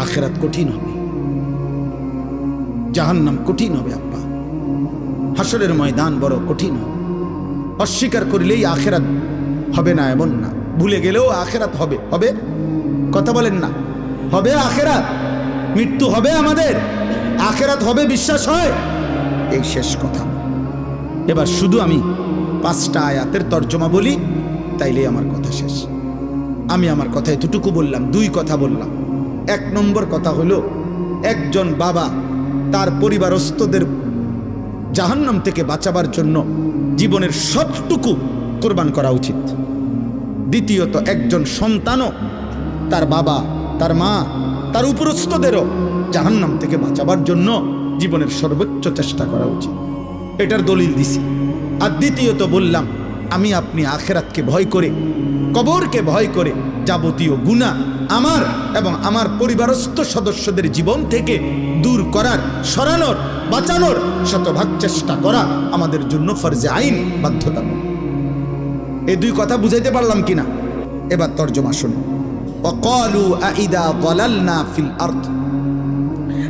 আখেরাত কঠিন হবে। জাহান্নাম কঠিন হবে আব্বা। হাসরের ময়দান বড় কঠিন হবে। অস্বীকার করিলেই আখেরাত হবে না এমন না। ভুলে গেলেও আখেরাত হবে। হবে? কথা বলেন না। হবে আখেরাত? মৃত্যু হবে আমাদের? আখেরাত হবে বিশ্বাস হয়? এই শেষ কথা। এবার শুধু আমি পাঁচটা আয়াতের তর্জমা বলি, তাইলেই আমার কথা শেষ। আমি আমার কথা এতটুকু বললাম, দুই কথা বললাম। এক নম্বর কথা হলো, একজন বাবা তার পরিবারস্থদের জাহান্নাম থেকে বাঁচাবার জন্য জীবনের সবটুকু কোরবান করা উচিত। দ্বিতীয়ত, একজন সন্তানও তার বাবা, তার মা, তার উপরস্থদেরও জাহান্নাম থেকে বাঁচাবার জন্য জীবনের সর্বোচ্চ চেষ্টা করা উচিত। এটার দলিল দিছি। আর দ্বিতীয়ত বললাম আমি আপনি আখেরাতকে ভয় করে কবরকে ভয় করে যাবতীয় গুণা আমার এবং আমার পরিবারস্থ সদস্যদের জীবন থেকে দূর করার সরানোর বাঁচানোর শতভাগ চেষ্টা করা আমাদের জন্য ফরজে আইন বাধ্যতামূলক এই দুই কথা বুঝাইতে পারলাম কিনা এবার তর্জমা শুনুন وقالوا أإذا ضللنا في الأرض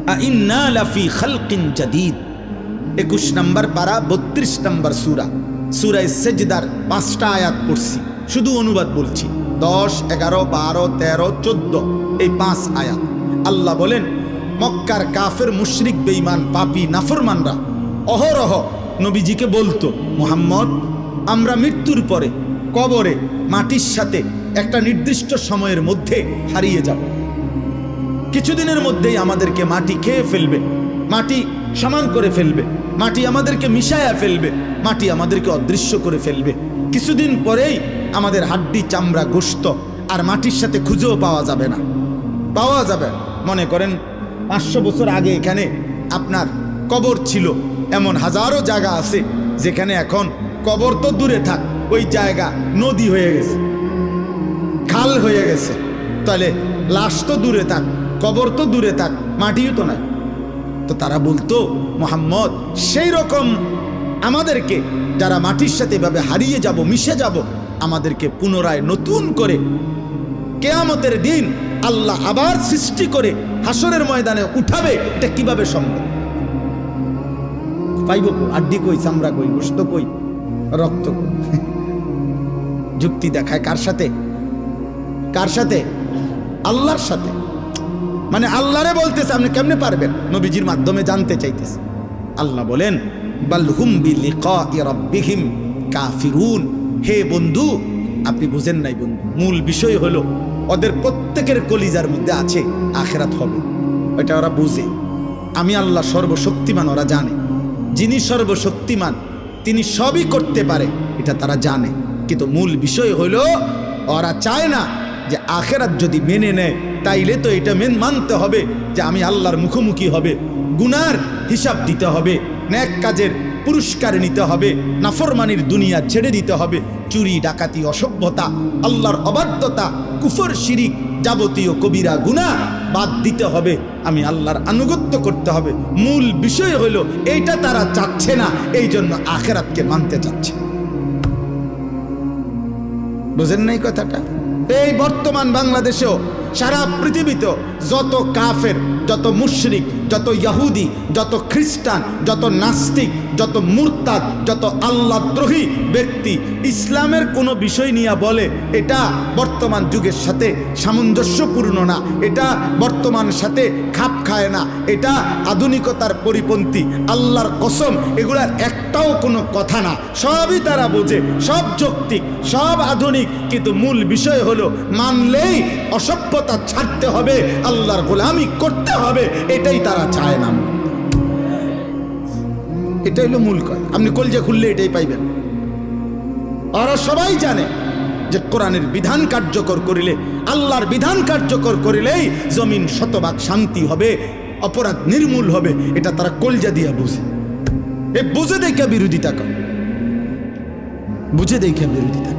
أإنا لفي خلق جديد একুশ নম্বর পারা বত্রিশ নম্বর সুরা সুরায় সেজদার পাঁচটা আয়াত পড়ছি। শুধু অনুবাদ বলছি। দশ, এগারো, বারো, তেরো, চোদ্দ, এই পাঁচ আয়াত। আল্লাহ বলেন, মক্কার কাফের মুশরিক, বেঈমান, পাপি, নাফরমানরা, অহরহ নবীজিকে বলতো, মোহাম্মদ, আমরা মৃত্যুর পরে কবরে মাটির সাথে একটা নির্দিষ্ট সময়ের মধ্যে হারিয়ে যাব। কিছুদিনের মধ্যেই আমাদেরকে মাটি খেয়ে ফেলবে। মাটি সমান করে ফেলবে। মাটি আমাদেরকে মিশায়া ফেলবে। মাটি আমাদেরকে অদৃশ্য করে ফেলবে। কিছুদিন পরেই আমাদের হাড্ডি, চামড়া, গোস্ত আর মাটির সাথে খুঁজেও পাওয়া যাবে না। পাওয়া যাবে। মনে করেন, পাঁচশো বছর আগে এখানে আপনার কবর ছিল। এমন হাজারো জায়গা আছে যেখানে এখন কবর তো দূরে থাক, ওই জায়গা নদী হয়ে গেছে, খাল হয়ে গেছে। তাহলে লাশ তো দূরে থাক, কবর তো দূরে থাক, মাটিও তো নাই। তো তারা বলতো, মোহাম্মদ, সেই রকম আমাদেরকে যারা মাটির সাথে এভাবে হারিয়ে যাব, মিশে যাব, আমাদেরকে পুনরায় নতুন করে কেয়ামতের দিন আল্লাহ আবার সৃষ্টি করে হাসরের ময়দানে উঠাবে। এটা কীভাবে সম্ভব? পাইব আড্ডি কই, চামড়া কই গোস্ত কই, রক্ত যুক্তি দেখায় কার সাথে? কার সাথে? আল্লাহর সাথে। মানে আল্লাহরে বলতেছে, আপনি কেমনে পারবেন? নবীজির মাধ্যমে জানতে চাইতেছে। আল্লাহ বলেন বালহুম রাব্বিহিম কাফিরুন। হে বন্ধু, আপনি বুঝেন নাই বন্ধু, মূল বিষয় হলো, ওদের প্রত্যেকের কলিজার মধ্যে আছে আখেরাত হবে। এটা ওরা বুঝে। আমি আল্লাহ সর্বশক্তিমান, ওরা জানে। যিনি সর্বশক্তিমান, তিনি সবই করতে পারে, এটা তারা জানে। কিন্তু মূল বিষয় হলো, ওরা চায় না যে আখেরাত যদি মেনে নেয়, তাইলে তো এটা মেন মানতে হবে যে আমি আল্লাহর মুখোমুখি হবে। গুনার হিসাব দিতে হবে, ন্যাক কাজের পুরস্কার নিতে হবে, নাফরমানির দুনিয়া ছেড়ে দিতে হবে, চুরি, ডাকাতি, অসভ্যতা, আল্লাহর অবাধ্যতা, কুফর, শিরিক যাবতীয় কবিরা গুনাহ বাদ দিতে হবে, আমি আল্লাহর আনুগত্য করতে হবে। মূল বিষয় হলো এইটা তারা চাচ্ছে না এই জন্য আখেরাতকে মানতে চাচ্ছে বুঝেন নাই কথাটা? এই বর্তমান বাংলাদেশেও সারা পৃথিবীতেও যত কাফের, যত মুশরিক, যত ইয়াহুদি যত খ্রিস্টান, যত নাস্তিক, যত মুরতাদ, যত আল্লাদ্রোহী ব্যক্তি ইসলামের কোনো বিষয় নিয়ে বলে, এটা বর্তমান যুগের সাথে সামঞ্জস্যপূর্ণ না, এটা বর্তমান সাথে খাপ খায় না, এটা আধুনিকতার পরিপন্থী, আল্লাহর কসম, এগুলার একটাও কোনো কথা না। সবই তারা বোঝে, সব যৌক্তিক, সব আধুনিক, কিন্তু মূল বিষয় হলো, মানলেই অসভ্যতা ছাড়তে হবে, আল্লাহর গোলামি করতে হবে, এটাই তারা চায় না। এটা হলো মূল কয় আপনি কলজে খুললে এটাই পাইবেন। ওরা সবাই জানে যে কোরআনের বিধান কার্যকর করিলে, আল্লাহর বিধান কার্যকর করিলেই জমিন শতভাগ শান্তি হবে, অপরাধ নির্মূল হবে, এটা তারা কলজা দিয়া বুঝে। এ বুঝে দেখে বিরোধিতা করে। বুঝে দেখে বিরোধিতা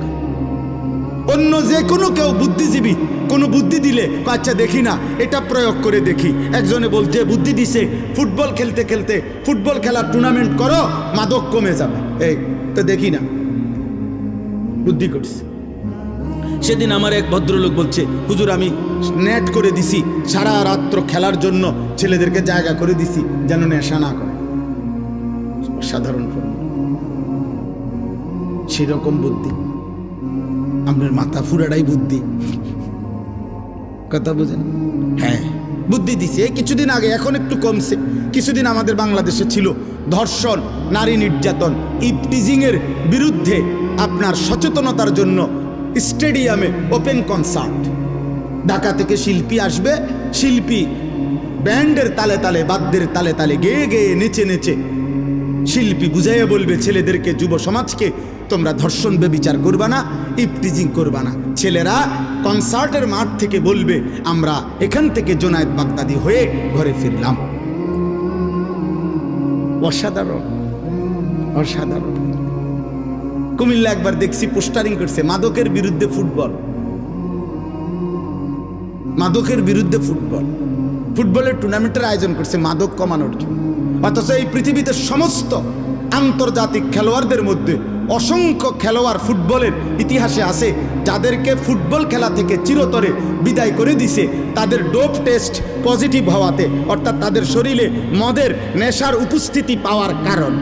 অন্য যে কোনো কেউ বুদ্ধিজীবী, কোনো বুদ্ধি দিলে আচ্ছা দেখি না, এটা প্রয়োগ করে দেখি। একজনে বলতে বুদ্ধি দিছে, ফুটবল খেলতে খেলতে, ফুটবল খেলার টুর্নামেন্ট করো, মাদক কমে যাবে। এই, তো দেখি না। বুদ্ধি করছে। সেদিন আমার এক ভদ্রলোক বলছে, হুজুর, আমি নেট করে দিছি, সারা রাত্র খেলার জন্য ছেলেদেরকে জায়গা করে দিছি, যেন নেশা না করে। সাধারণ সেরকম বুদ্ধি। আপনার মাথা ফুরাটাই বুদ্ধি। কথা বুঝেন? হ্যাঁ বুদ্ধি দিছে। কিছুদিন আগে এখন একটু কমছে। কিছুদিন আমাদের বাংলাদেশে ছিল ধর্ষণ নারী নির্যাতন ইপটিজিং এর বিরুদ্ধে আপনার সচেতনতার জন্য স্টেডিয়ামে ওপেন কনসার্ট ঢাকা থেকে শিল্পী আসবে। শিল্পী ব্যান্ডের তালে তালে বাদ্যের তালে তালে গেয়ে গেয়ে নেচে নেচে শিল্পী বুঝাইয়া বলবে ছেলেদেরকে যুব সমাজকে তোমরা ধর্ষণ বেবিচার করবা না, ইপটিজিং করবা না। ছেলেরা কনসার্টের মাঠ থেকে বলবে, আমরা এখান থেকে জোনায়েদ বাগদাদি হয়ে ঘরে ফিরলাম। অসাধারণ অসাধারণ। কুমিল্লা একবার দেখছি পোস্টারিং করছে, মাদকের বিরুদ্ধে ফুটবল। মাদকের বিরুদ্ধে ফুটবল। ফুটবলের টুর্নামেন্টের আয়োজন করছে মাদক কমানোর জন্য। অথচ এই পৃথিবীতে সমস্ত আন্তর্জাতিক খেলোয়াড়দের মধ্যে অসংখ্য খেলোয়াড় ফুটবলের ইতিহাসে আছে যাদেরকে ফুটবল খেলা থেকে চিরতরে বিদায় করে দিছে। তাদের ডোপ টেস্ট পজিটিভ হওয়াতে, অর্থাৎ তাদের শরীরে মদের নেশার উপস্থিতি পাওয়ার কারণ।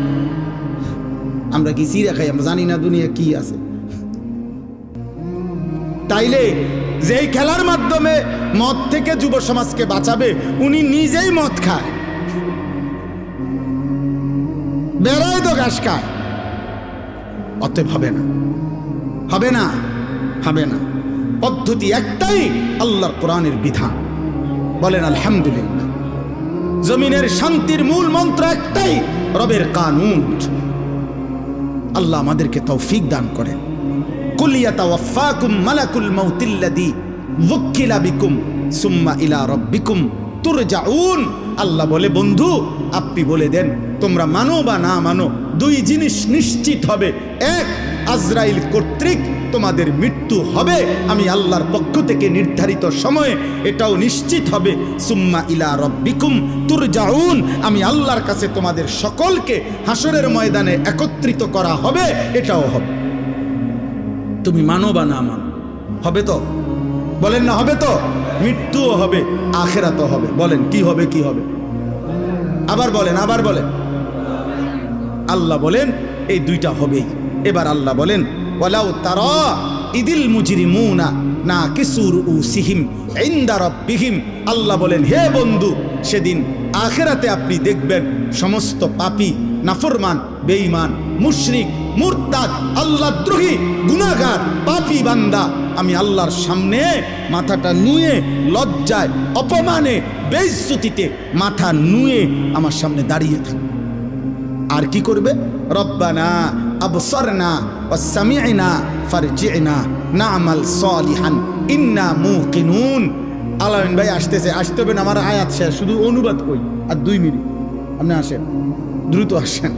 আমরা কি চিরা খাই? আমরা জানি না দুনিয়া কি আছে। তাইলে যেই খেলার মাধ্যমে মদ থেকে যুব সমাজকে বাঁচাবে, উনি নিজেই মদ খায়। বেড়ায় তো ঘাস খায়। অতএব হবে না। হবে না হবে না। পদ্ধতি একটাই আল্লাহর কোরআনের বিধান। বলেন, আলহামদুলিল্লাহ। জমিনের শান্তির মূল মন্ত্র একটাই, রবের কানুন। আল্লাহ আমাদেরকে তৌফিক দান করে করেন কুলিয়াতাওয়াফাকুম মালাকুল মাউতিল্লাযী ওয়াক্কিলা বিকুম সুম্মা ইলা রাব্বিকুম। তুরজাউন। আল্লাহ বলে, বন্ধু, আপনি বলে দেন, তোমরা মানো বা না মানো, দুই জিনিস নিশ্চিত হবে। এক, আজরাইল কর্তৃক তোমাদের মৃত্যু হবে। আমি আল্লাহর পক্ষ থেকে নির্ধারিত সময়ে এটাও নিশ্চিত হবে। সুম্মা ইলা রব্বিকুম তুরজাউন। আমি আল্লাহর কাছে তোমাদের সকলকে হাসরের ময়দানে একত্রিত করা হবে, এটাও হবে। তুমি মানো বা না মানো? হবে তো? বলেন না, হবে তো? মৃত্যুও হবে, আখেরাতও হবে। বলেন, কি হবে কি হবে? আবার বলেন আবার বলেন। আল্লাহ বলেন, এই দুইটা হবেই। এবার আল্লাহ বলেন ওলাও তারা ইদিল মুজরিমুনা না কিসুর উ সিহিম, ইন্দা বিহিম আল্লাহ বলেন, হে বন্ধু, সেদিন আখেরাতে আপনি দেখবেন সমস্ত পাপী, নাফরমান, বেঈমান, মুশরিক, মুরতাদ, আল্লাহ দ্রোহী, গুনাহগার, পাপী বান্দা। আমি আল্লাহর সামনে মাথাটা নুয়ে, লজ্জায়, অপমানে, বেইজ্জতিতে মাথা নুয়ে আমার সামনে দাঁড়িয়ে থাকে আর কি করবে? রব্বানা আবসরনা ওয়াসামি'না ফারজি'না না'মাল সলিহান ইন্না মুকিনুন আলামিন ভাই, আসতেছে। আসতে হবে না, আমার আয়াত শেষ। শুধু অনুবাদ কই আর দুই মিনিট। আপনি আসেন। দ্রুত আসেন।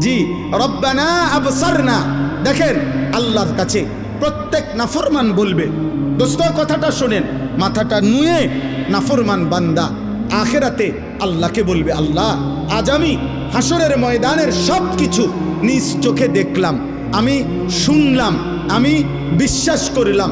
জি, রব্বানা আবসরনা। দেখেন, আল্লাহর কাছে প্রত্যেক নাফরমান বলবে। দোস্ত, কথাটা শোনেন। মাথাটা নুয়ে নাফরমান বান্দা আখেরাতে আল্লাহকে বলবে, আল্লাহ, আজ আমি হাসরের ময়দানের সব কিছু নিজ চোখে দেখলাম। আমি শুনলাম, আমি বিশ্বাস করলাম।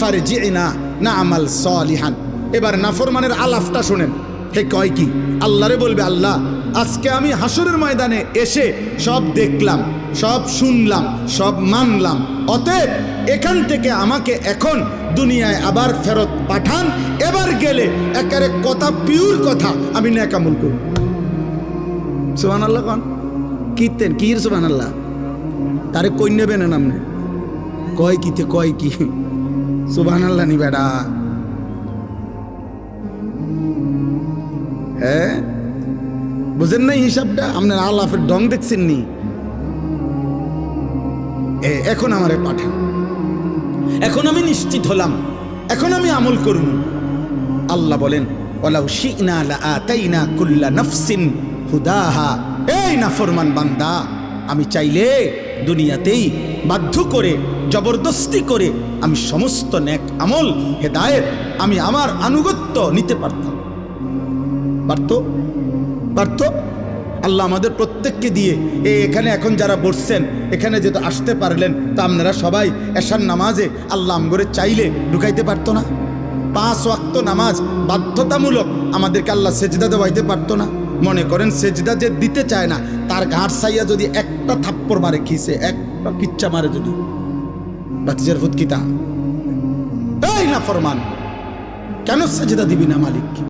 ফারজি না না আমাল সলিহান। এবার নাফরমানের আলাফটা শোনেন। হে কয় কি? আল্লাহরে বলবে, আল্লাহ, আজকে আমি হাসরের ময়দানে এসে সব দেখলাম, সব শুনলাম, সব মানলাম। অতএব এখান থেকে আমাকে এখন দুনিয়ায় আবার ফেরত পাঠান। এবার গেলে একারে কথা পিওর কথা আমি ন্যাকামল করব। সুবান আল্লাহ কন। কীর্তেন, কির সুবান আল্লাহ তারে কই নেবেন নামনে। কয় কিতে কয় কি? সুবান আল্লাহ নি বেড়া। হ্যাঁ? বুঝেন না হিসাবটা? আপনার আল্লাফের ডং দেখছেন নি? এখন আমারে পাঠান। এখন আমি নিশ্চিত হলাম। এখন আমি আমল করব আল্লাহ বলেন ওলাউ শিনা লা আতাইনা কুল্লা নাফসিন। হুদাহা এই নাফরমান বান্দা, আমি চাইলে দুনিয়াতেই বাধ্য করে, জবরদস্তি করে, আমি সমস্ত ন্যাক আমল, হেদায়েত আমি আমার আনুগত্য নিতে পারতাম। পারত? পারত? আল্লাহ আমাদের প্রত্যেককে দিয়ে এই এখানে এখন যারা বসছেন, এখানে যেহেতু আসতে পারলেন, তা আপনারা সবাই এশার নামাজে আল্লাহ আমগরে চাইলে ঢুকাইতে পারতো না। পাঁচ ওয়াক্ত নামাজ বাধ্যতামূলক আমাদেরকে আল্লাহ সেজদা দেওয়াইতে পারতো না। মনে করেন সেজদা যে দিতে চায় না, তার ঘাট সাইয়া যদি একটা থাপ্পড় মারে খিসে, একটা কিচ্ছা মারে যদি। বাতিজার কিতা এই না ফরমান কেন সেজদা দিবি না মালিক?